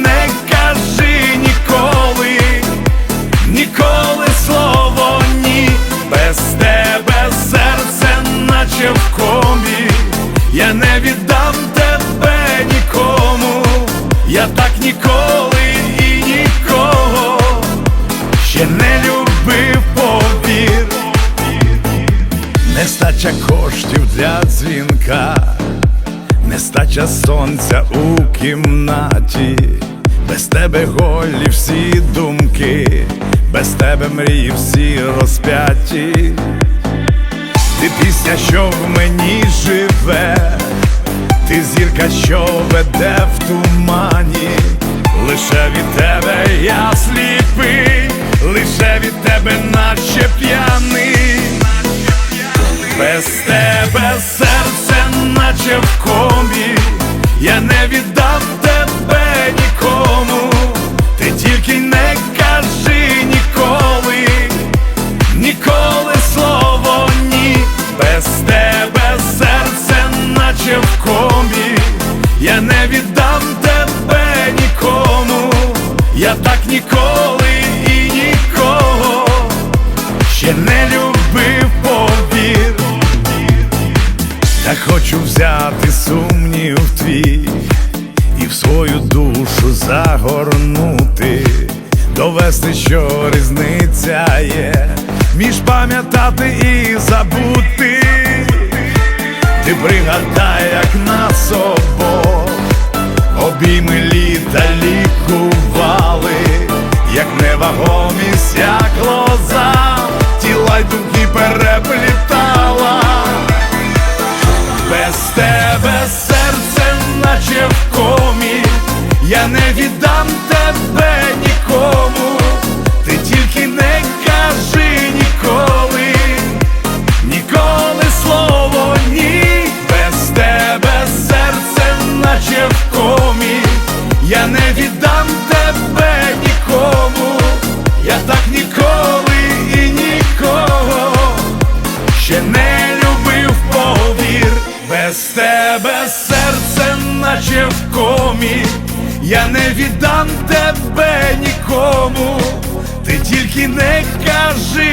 не кажи ніколи, ніколи слово ні, без тебе серце, наче в комі, я не віддам тебе нікому, я так ніколи і нікого ще не любив повір, нестача коштів для дзвінка. Нестача сонця у кімнаті без тебе голі всі думки, без тебе мрії всі розп'яті. Ти пісня, що в мені живе, ти зірка, що веде в тумані, лише від тебе я сліпий, лише від тебе наче п'яний. Без тебе серце, наче в комі, я не віддам наче в комі, я не віддам тебе нікому, я так ніколи і нікого ще не любив повір. Та хочу взяти сумнів твій і в свою душу загорнути, довести, що різниця є між пам'ятати і забути. Пригадай, як нас обох обійми літа лікували, як невагомість, як лоза, тіла й думки переплітала. Без тебе серце, наче в комі, я не віддам тебе нікому, я не віддам тебе нікому, я так ніколи і нікого ще не любив повір, без тебе серце, наче в комі, я не віддам тебе нікому, ти тільки не кажи